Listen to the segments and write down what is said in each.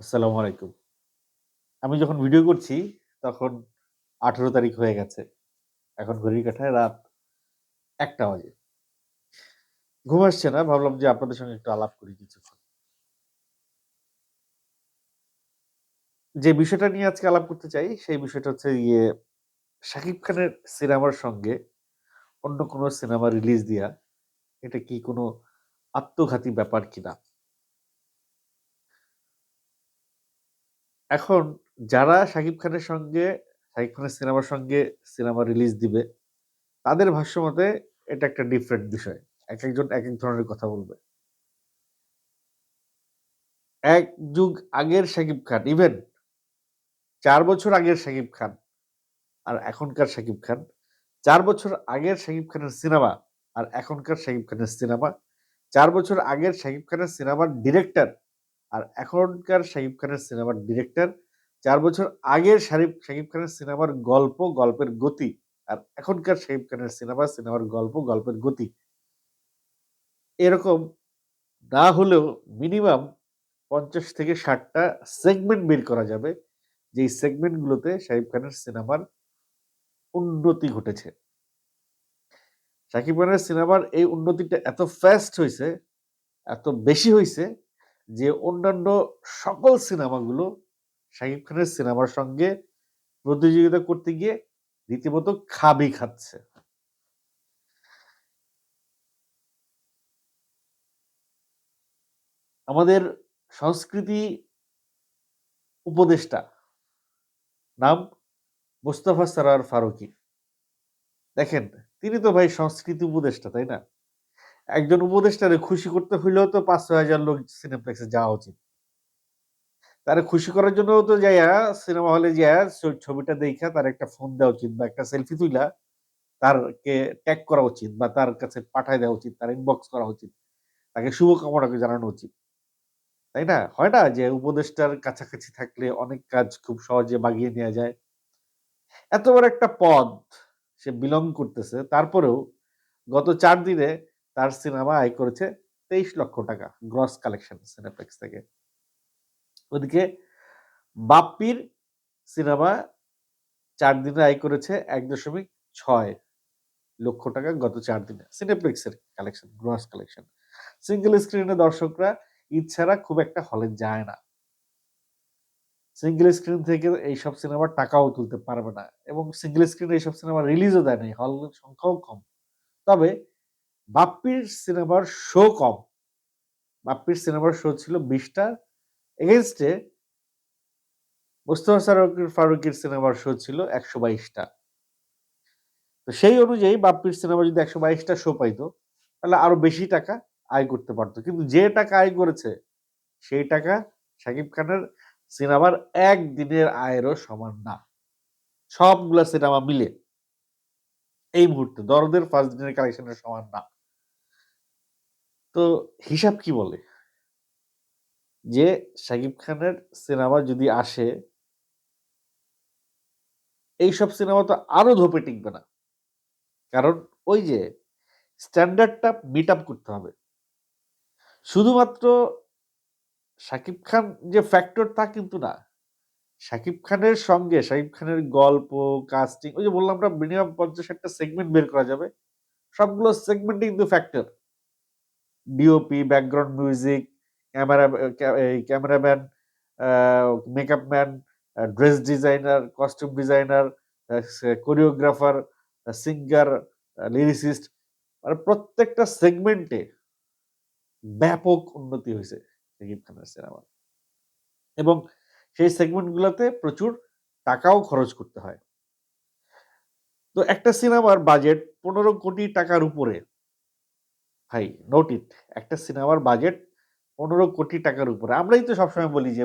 আসসালামু আলাইকুম। আমি যখন ভিডিও করছি, তখন ১৮ তারিখ হয়ে গেছে। এখন ঘড়ির কাঠায় রাত একটা বাজে। ঘুম আসছে না। ভাবলাম যে আপনাদের সঙ্গে একটু আলাপ করি কিছুক্ষণ। যে বিষয়টা নিয়ে আজকে আলাপ করতে চাই, সেই বিষয়টা হচ্ছে ইয়ে শাকিব খানের সিনেমার সঙ্গে অন্য কোনো সিনেমা রিলিজ দেয়া, এটা কি কোনো আত্মঘাতী ব্যাপার কিনা? এখন যারা শাকিব খানের সঙ্গে শাকিব খানের সিনেমার সঙ্গে সিনেমা রিলিজ দিবে, তাদের ভাষ্য মতে এটা একটা ডিফারেন্ট বিষয়। এক একজন এক এক ধরনের কথা বলবে। এক যুগ আগের শাকিব খান, ইভেন চার বছর আগের শাকিব খান আর এখনকার শাকিব খান, চার বছর আগের শাকিব খানের সিনেমা আর এখনকার শাকিব খানের সিনেমা, চার বছর আগের শাকিব খানের সিনেমার ডিরেক্টর আর এখনকার শাকিব খানের সিনেমার ডিরেক্টর, চার বছর আগের শারিব শাকিব খানের সিনেমার গল্প, গল্পের গতি আর এখনকার শাকিব খানের সিনেমা, সিনেমার গল্প, গল্পের গতি। এরকম না হলেও মিনিমাম ৫০ থেকে ষাটটা সেগমেন্ট বের করা যাবে। যেই সেগমেন্ট গুলোতে শাকিব খানের সিনেমার উন্নতি ঘটেছে। শাকিব খানের সিনেমার এই উন্নতিটা এত ফাস্ট হয়েছে এত বেশি হইছে যে অন্যান্য সকল সিনেমাগুলো শাকিব খানের সিনেমার সঙ্গে প্রতিযোগিতা করতে গিয়ে রীতিমতো খাবি খাচ্ছে। আমাদের সংস্কৃতি উপদেষ্টা নাম মোস্তফা সরোয়ার ফারুকী। দেখেন, তিনি তো ভাই সংস্কৃতি উপদেষ্টা, তাই না? একজন উপদেষ্টারে খুশি করতে হইলেও তো ৫-৬ হাজার লোক সিনেপ্লেক্সে যাওয়া উচিত। তারে খুশি করার জন্যও তো যাইয়া সিনেমা হলে যাইয়া ছবিটা দেইখা তার একটা ফোন দেওয়া উচিত বা একটা সেলফি তুইলা তারকে ট্যাগ করা উচিত বা তার কাছে পাঠায় দেওয়া উচিত, তার ইনবক্স করা উচিত। তাকে শুভকামনা জানানো উচিত। তাই না? হয় না যে উপদেষ্টার কাছাকাছি থাকলে অনেক কাজ খুব সহজে বাগিয়ে নেয়া যায়। এত বড় একটা পদ সে বিলং করতেছে। তারপরেও গত চার দিনে তার সিনেমা আয় করেছে ২৩ লক্ষ টাকা গ্রস কালেকশন সিনেপ্লেক্স থেকে। ওদিকে বাপ্পির সিনেমা চার দিনে আয় করেছে ১.৬ লক্ষ টাকা গত চার দিনে। সিনেপ্লেক্সের কালেকশন, গ্রস কালেকশন। সিঙ্গেল স্ক্রিনে দর্শকরা ছাড়া খুব একটা হলে যায় না। সিঙ্গেল স্ক্রিন থেকে এইসব সিনেমার টাকাও তুলতে পারবে না এবং সিঙ্গল স্ক্রিনে এইসব সিনেমা রিলিজও দেয় নাই। হল সংখ্যাও কম। তবে বাপ্পির সিনেমার শো কম। বাপ্পির সিনেমার শো ছিল ২০ টা এগেইনস্ট এ মোস্তফা সরোয়ার ফারুকীর সিনেমার শো ছিল ১২২ টা। তো সেই অনুযায়ী বাপ্পির সিনেমা যদি ১২২ টা শো পাইতো, তাহলে আরও বেশি টাকা আয় করতে পারতো কিন্তু যে টাকা আয় করেছে, সেই টাকা শাকিব খানের সিনেমার ১ দিনের আয়েরও সমান না। সবগুলা সিনেমা মিলে। এই মুহূর্তে দরদের ফার্স্ট দিনের কালেকশনের সমান না। তো হিসাব কি বলে? যে শাকিব খানের সিনেমা যদি আসে এইসব সিনেমা তো আরও ধোপে টিকবে না। কারণ ওই যে স্ট্যান্ডার্ডটা মিট আপ করতে হবে। শুধুমাত্র শাকিব খান যে ফ্যাক্টর তা কিন্তু না। শাকিব খানের সঙ্গে শাকিব খানের গল্প, কাস্টিং ওই যে বললাম মিনিমাম পঞ্চাশ একটা সেগমেন্ট বের করা যাবে। সবগুলো সেগমেন্টই কিন্তু factor. DOP, background music, camera cameraman, makeup man, dress designer, costume designer, choreographer, singer, lyricist মানে প্রত্যেকটা সেগমেন্টে ব্যাপক উন্নতি হয়েছে শাকিব খানের সিনেমার। এবং সেই সেগমেন্টগুলোতে প্রচুর টাকাও খরচ করতে হয়। তো একটা সিনেমার বাজেট ১৫ কোটি টাকার উপরে। ভাই নোট ইট একটা সিনেমার বাজেট ১৫ কোটি টাকার উপরে। আমরাই তো সবসময় বলি যে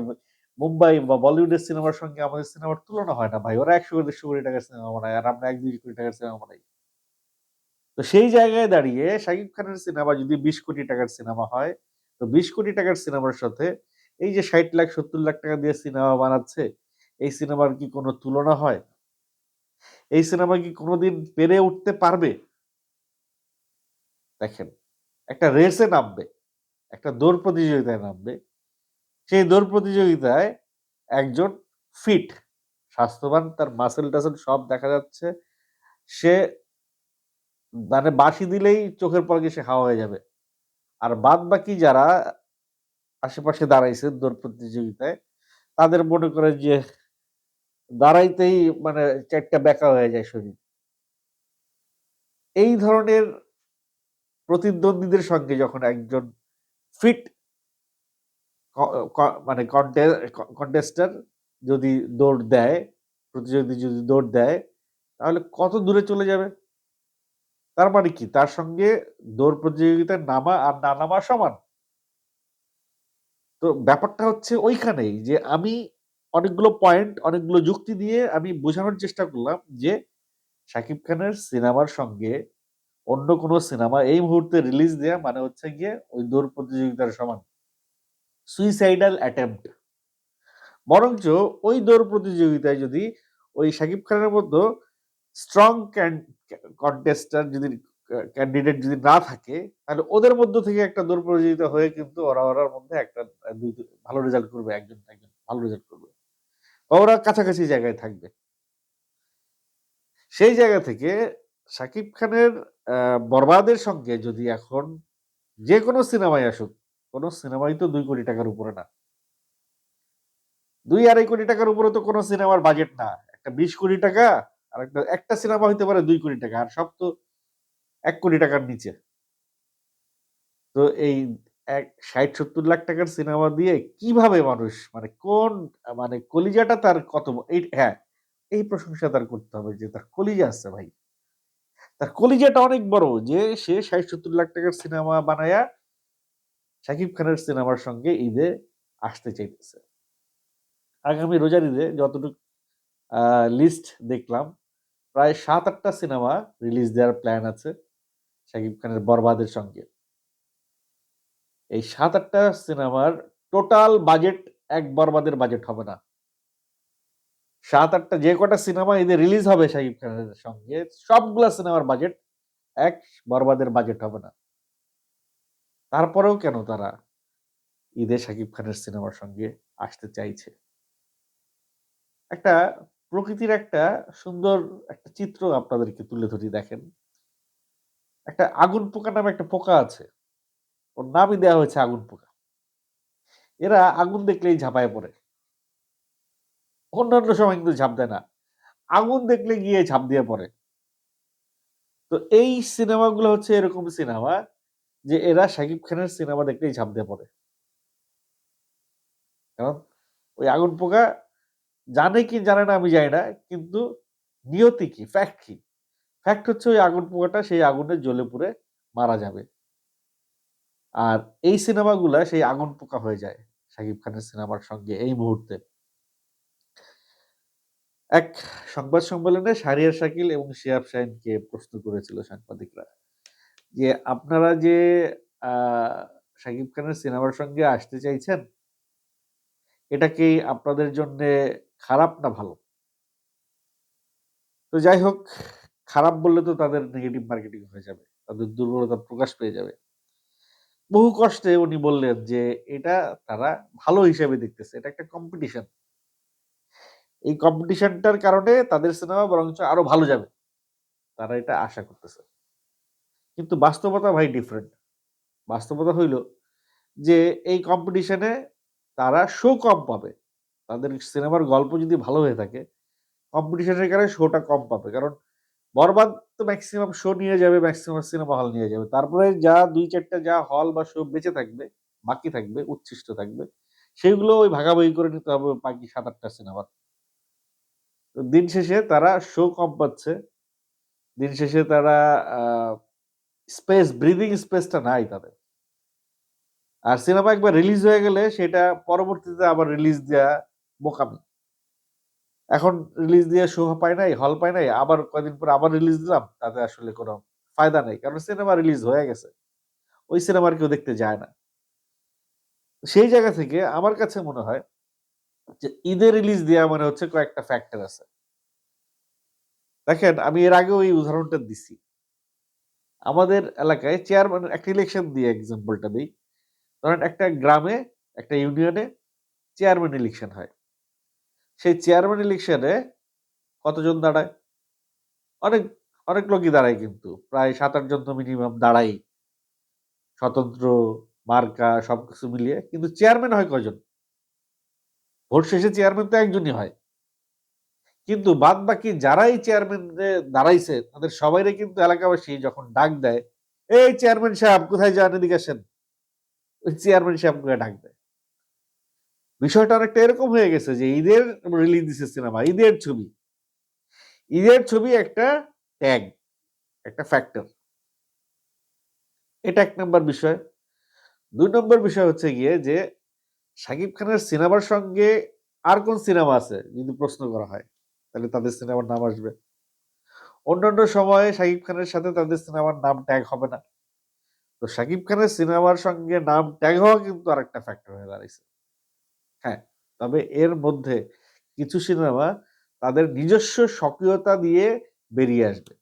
মুম্বাই বা বলিউডের সিনেমার সঙ্গে আমাদের সিনেমার তুলনা হয় না ভাই। ওরা ১০০-১৫০ কোটি টাকার সিনেমা বানায় আর আমরা ১-২ কোটি টাকার সিনেমা বানাই। তো সেই জায়গায় দাঁড়িয়ে শাকিব খানের সিনেমা যদি ২০ কোটি টাকার সিনেমা হয়, তো ২০ কোটি টাকার সিনেমার সাথে এই যে ৬০ লাখ ৭০ লাখ টাকা দিয়ে সিনেমা বানাচ্ছে, এই সিনেমার কি কোনো তুলনা হয়? এই সিনেমা কি কোনদিন পেরে উঠতে পারবে? দেখেন, একটা রেসে নামবে, একটা দৌড় প্রতিযোগিতায় নামবে। সেই দৌড় প্রতিযোগিতায় একজন ফিট স্বাস্থ্যবান তার মাসেল টাসেল সব দেখা যাচ্ছে। সে মানে বাঁশি দিলেই চোখের পলকে সে হাওয়া হয়ে যাবে। আর বাদ বাকি যারা আশেপাশে দাঁড়াইছে দৌড় প্রতিযোগিতায় তাদের মনে করে যে দাঁড়াইতেই মানে চারটা বেঁকা হয়ে যায় শরীর। এই ধরনের প্রতিদ্বন্দ্বীদের সঙ্গে যখন একজন ফিট মানে কন্টেস্টার যদি দৌড় দেয়, প্রতিযোগী যদি দৌড় দেয়, তাহলে কত দূরে চলে যাবে? তার মানে কি? তার সঙ্গে দৌড় প্রতিযোগিতার নামা আর না নামা সমান। তো ব্যাপারটা হচ্ছে ওইখানেই যে আমি অনেকগুলো পয়েন্ট অনেকগুলো যুক্তি দিয়ে আমি বোঝানোর চেষ্টা করলাম যে শাকিব খানের সিনেমার সঙ্গে অন্য কোনো সিনেমা এই মুহূর্তে রিলিজ দেয়া মানে হচ্ছে গিয়ে ওই দৌড় প্রতিযোগিতার সমান। সুইসাইডাল অ্যাটেম্পট বরঞ্চ ওই দৌড় প্রতিযোগিতায় যদি ওই শাকিব খানের মতো স্ট্রং কন্টেস্টার যদি ক্যান্ডিডেট যদি না থাকে, তাহলে ওদের মধ্য থেকে একটা দৌড় প্রতিযোগিতা হয়ে কিন্তু ওরা ওরার মধ্যে একটা, দুই ভালো রেজাল্ট করবে, একজন একজন ভালো রেজাল্ট করবে। ওরা কাছাকাছি জায়গায় থাকবে। সেই জায়গা থেকে শাকিব খানের বরবাদের সঙ্গে যদি এখন যে কোনো সিনেমায় আসুক, কোনো সিনেমাই তো দুই কোটি টাকার উপরে না। দুই আড়াই কোটি টাকার উপরে তো কোনো সিনেমার বাজেট না। একটা বিশ কোটি টাকা আর একটা একটা সিনেমা হইতে পারে দুই কোটি টাকা, আর সব তো এক কোটি টাকার নিচে। তো এই এক ষাট সত্তর লাখ টাকার সিনেমা দিয়ে কীভাবে মানুষ মানে কোন মানে কলিজাটা তার কত, এই হ্যাঁ এই প্রশংসা তার করতে হবে যে তার কলিজা আছে ভাই। তার কলিজাটা অনেক বড় যে সে ষাট সত্তর লাখ টাকার সিনেমা বানায়া শাকিব খানের সিনেমার সঙ্গে ঈদে আসতে চাইতেছে। আগামী রোজার ঈদে যতটুকু লিস্ট দেখলাম, প্রায় সাত আটটা সিনেমা রিলিজ দেওয়ার প্ল্যান আছে শাকিব খানের বরবাদের সঙ্গে। এই সাত আটটা সিনেমার টোটাল বাজেট এক বরবাদের বাজেট হবে না। সাত আটটা যে কটা সিনেমা ঈদে রিলিজ হবে শাকিব খানের সঙ্গে, সবগুলা সিনেমার বাজেট এক, বরবাদের বাজেট হবে না। তারপরেও কেন তারা ঈদে শাকিব খানের সিনেমার সঙ্গে আসতে চাইছে? একটা প্রকৃতির একটা সুন্দর একটা চিত্র আপনাদেরকে তুলে ধরি, দেখেন। একটা আগুন পোকা নামে একটা পোকা আছে। ওর নামই দেওয়া হয়েছে আগুন পোকা। এরা আগুন দেখলেই ঝাঁপায় পড়ে। অন্যান্য সময় কিন্তু ঝাঁপ দেয় না। আগুন দেখলে গিয়ে ঝাঁপ দিয়ে পড়ে। তো এই সিনেমাগুলো হচ্ছে এরকম সিনেমা যে এরা শাকিব খানের সিনেমা দেখলেই ঝাঁপ দিয়ে পড়ে। কারণ ওই আগুন পোকা জানে কি, জানে না আমি জানি না, কিন্তু নিয়তি কি ফ্যাক্ট কি? ফ্যাক্ট হচ্ছে ওই আগুন পোকাটা সেই আগুনে জ্বলে পুড়ে মারা যাবে। আর এই সিনেমাগুলা সেই আগুন পোকা হয়ে যায় শাকিব খানের সিনেমার সঙ্গে এই মুহূর্তে। এক সংবাদ সম্মেলনে শারিয়ার শাকিল এবং শিয়াব শাহিনকে প্রশ্ন করেছিল সাংবাদিকরা যে, আপনারা যে শাকিব খানের সিনেমার সঙ্গে আসতে চাইছেন, এটা কি আপনাদের জন্য খারাপ না ভালো? তো যাই হোক, খারাপ বললে তো তাদের নেগেটিভ মার্কেটিং হয়ে যাবে, তাদের দুর্বলতা প্রকাশ পেয়ে যাবে। বহু কষ্টে উনি বললেন যে, এটা তারা ভালো হিসেবে দেখতেছে, এটা একটা কম্পিটিশন এই কম্পিটিশনটার কারণে তাদের সিনেমা বরঞ্চ আরও ভালো যাবে। তারা এটা আশা করতেছে। কিন্তু বাস্তবতা ভাই ডিফারেন্ট বাস্তবতা হইল যে এই কম্পিটিশনে তারা শো কম পাবে। তাদের সিনেমার গল্প যদি ভালো হয়ে থাকে কম্পিটিশনের কারণে শোটা কম পাবে। কারণ বরবাদ তো ম্যাক্সিমাম শো নিয়ে যাবে ম্যাক্সিমাম সিনেমা হল নিয়ে যাবে। তারপরে যা দুই চারটা যা হল বা শো বেঁচে থাকবে, বাকি থাকবে, উচ্ছিষ্ট থাকবে, সেগুলো ওই ভাগাভাগি করে নিতে হবে বাকি সাত আটটা সিনেমার তো দিন শেষে তারা শো কম পাচ্ছে। দিন শেষে তারা স্পেস ব্রিদিং স্পেসটা নাই তাদের। আর সিনেমা একবার রিলিজ হয়ে গেলে সেটা পরবর্তীতে আবার রিলিজ দেওয়া বোকামি। এখন রিলিজ দিয়ে শো পায় নাই হল পায় নাই, আবার কয়দিন পরে আবার রিলিজ দিলাম, তাতে আসলে কোনো ফায়দা নেই, কারণ সিনেমা রিলিজ হয়ে গেছে। ওই সিনেমার কেউ দেখতে যায় না। সেই জায়গা থেকে আমার কাছে মনে হয় যে ঈদে রিলিজ দেওয়া মানে হচ্ছে কয়েকটা ফ্যাক্টর আছে। দেখেন, আমি এর আগেও এই উদাহরণটা দিছি। আমাদের এলাকায় চেয়ারম্যান একটা ইলেকশন দিয়ে এক্সাম্পলটা দিই। ধরেন একটা গ্রামে, একটা ইউনিয়নে চেয়ারম্যান ইলেকশন হয়। সেই চেয়ারম্যান ইলেকশনে কতজন দাঁড়ায়? অনেক অনেক লোকই দাঁড়ায় কিন্তু। প্রায় সাত আটজন তো মিনিমাম দাঁড়াই স্বতন্ত্র, মার্কা, সবকিছু মিলিয়ে। কিন্তু চেয়ারম্যান হয় কয়জন? ভোট শেষে চেয়ারম্যান তো একজনই হয়। কিন্তু বাদ বাকি যারাই চেয়ারম্যান দাঁড়াইছে, তাদের সবাইরে কিন্তু এলাকাবাসী যখন ডাক দেয়, এই চেয়ারম্যান সাহেব, কোথায় যান এদিকে আসেন? ওই চেয়ারম্যান সাহেবকে ডাক দেয়। বিষয়টা অনেকটা এরকম হয়ে গেছে যে ঈদের রিলিজ দিছে সিনেমা ঈদের ছবি। ঈদের ছবি একটা ট্যাগ একটা ফ্যাক্টর এটা এক নম্বর বিষয়। দুই নম্বর বিষয় হচ্ছে গিয়ে যে শাকিব খানের সিনেমার সঙ্গে আর কোন সিনেমা আছে যদি প্রশ্ন করা হয়? তাহলে তাদের সিনেমার নাম আসবে। অন্যান্য সময়ে শাকিব খানের সাথে তাদের সিনেমার নাম ট্যাগ হবে না। তো শাকিব খানের সিনেমার সঙ্গে নাম ট্যাগ হওয়া কিন্তু আরেকটা ফ্যাক্টর হয়ে দাঁড়াইছে। হ্যাঁ তবে এর মধ্যে কিছু সিনেমা তাদের নিজস্ব সক্রিয়তা দিয়ে বেরিয়ে আসবে।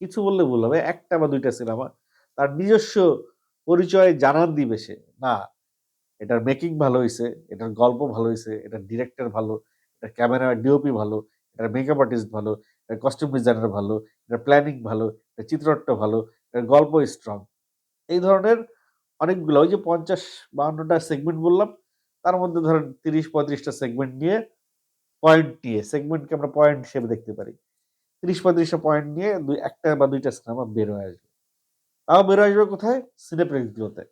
কিছু বললে ভুল হবে, একটা বা দুইটা সিনেমা তার নিজস্ব পরিচয় জানান দিবে সে। না এটার মেকিং ভালো হয়েছে এটার গল্প ভালো হয়েছে এটার ডিরেক্টর ভালো, এটার ক্যামেরা ডিওপি ভালো, এটার মেকআপ আর্টিস্ট ভালো, এটার কস্টিউম ডিজাইনার ভালো, এটার প্ল্যানিং ভালো, এটার চিত্রনাট্য ভালো, এটার গল্প স্ট্রং এই ধরনের অনেকগুলো, ওই যে পঞ্চাশ বাহান্নটা সেগমেন্ট বললাম, তার মধ্যে ধরেন তিরিশ পঁয়ত্রিশটা সেগমেন্ট নিয়ে পয়েন্ট নিয়ে সেগমেন্টকে আমরা পয়েন্ট হিসেবে দেখতে পারি। তিরিশ পঁয়ত্রিশটা পয়েন্ট নিয়ে দুই, একটা বা দুইটা সিনেমা বের হয়ে আসবে। তাও বের আসবে কোথায়? সিনেপ্লেক্সগুলোতে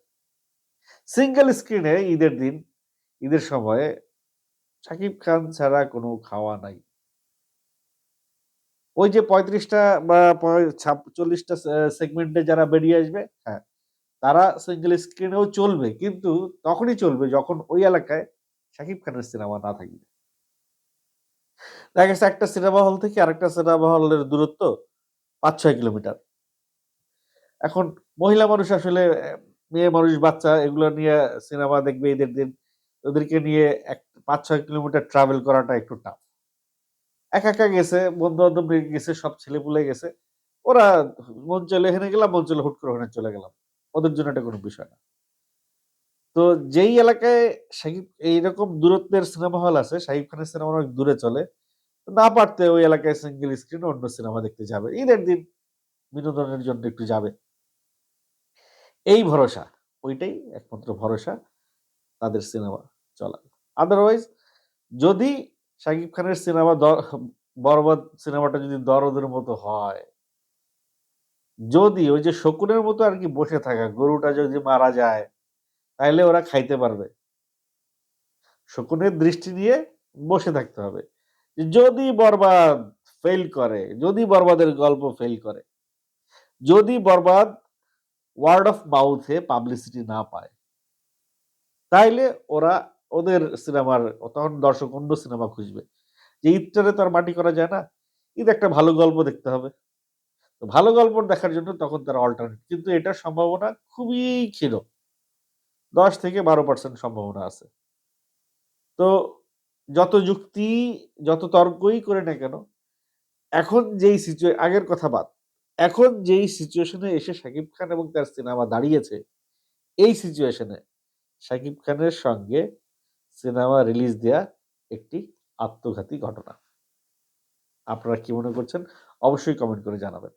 সিঙ্গেল স্ক্রিনে ঈদের দিন, ঈদের সময়ে শাকিব খান ছাড়া কোনো খাওয়া নাই। ওই যে পঁয়ত্রিশটা বা চল্লিশটা সেগমেন্টে যারা বেরিয়ে আসবে হ্যাঁ তারা সিঙ্গেল স্ক্রিনেও চলবে, কিন্তু তখনই চলবে যখন ওই এলাকায় শাকিব খানের সিনেমা না থাকবে। দেখা গেছে একটা সিনেমা হল থেকে আরেকটা সিনেমা হলের দূরত্ব পাঁচ ছয় কিলোমিটার। এখন মহিলা মানুষ আসলে মেয়ে মানুষ, বাচ্চা, এগুলো নিয়ে সিনেমা দেখবে ঈদের দিন। ওদেরকে নিয়ে এক পাঁচ ছয় কিলোমিটার ট্রাভেল করাটা একটু টাফ একা একা গেছে বন্ধু বান্ধব গেছে, সব ছেলে পুলে গেছে। ওরা মন চলে এখানে গেলাম, মন চলে হুট করে ওখানে চলে গেলাম। ওদের জন্য এটা কোনো বিষয় না। তো যেই এলাকায় শাকিব, এইরকম দূরত্বের সিনেমা হল আছে, শাকিব খানের সিনেমা অনেক দূরে চলে, না পারতে ওই এলাকায় সিঙ্গেল স্ক্রিন অন্য সিনেমা দেখতে যাবে। ঈদের দিন বিনোদনের জন্য একটু যাবে। এই ভরসা, ওইটাই একমাত্র ভরসা তাদের সিনেমা চলা আদারওয়াইজ যদি শাকিব খানের সিনেমা বরবাদ সিনেমাটা যদি দরদের মতো হয়, যদি ওই যে শকুনের মতো আর কি বসে থাকা, গরুটা যদি মারা যায় তাহলে ওরা খাইতে পারবে। শকুনের দৃষ্টি নিয়ে বসে থাকতে হবে। যদি বরবাদ ফেল করে, যদি বরবাদের গল্প ফেল করে, যদি বরবাদ ওয়ার্ড অফ মাউথে পাবলিসিটি না পায়। তাইলে ওরা ওদের সিনেমার, তখন দর্শক অন্য সিনেমা খুঁজবে। যে ঈদটারে তো আর মাটি করা যায় না, ঈদ একটা ভালো গল্প দেখতে হবে। তো ভালো গল্প দেখার জন্য তখন তারা অল্টারনেট কিন্তু এটার সম্ভাবনা খুবই ক্ষীণ। দশ থেকে বারো পার্সেন্ট সম্ভাবনা আছে। তো যত যুক্তি, যত তর্কই করে না কেন, এখন যেই সিচুয়ে আগের কথা বাদ। এখন যেই সিচুয়েশনে এসে শাকিব খান এবং তার সিনেমা দাঁড়িয়েছে, এই সিচুয়েশনে শাকিব খানের সঙ্গে সিনেমা রিলিজ দেয়া একটি আত্মঘাতী ঘটনা। আপনারা কি মনে করছেন? অবশ্যই কমেন্ট করে জানাবেন।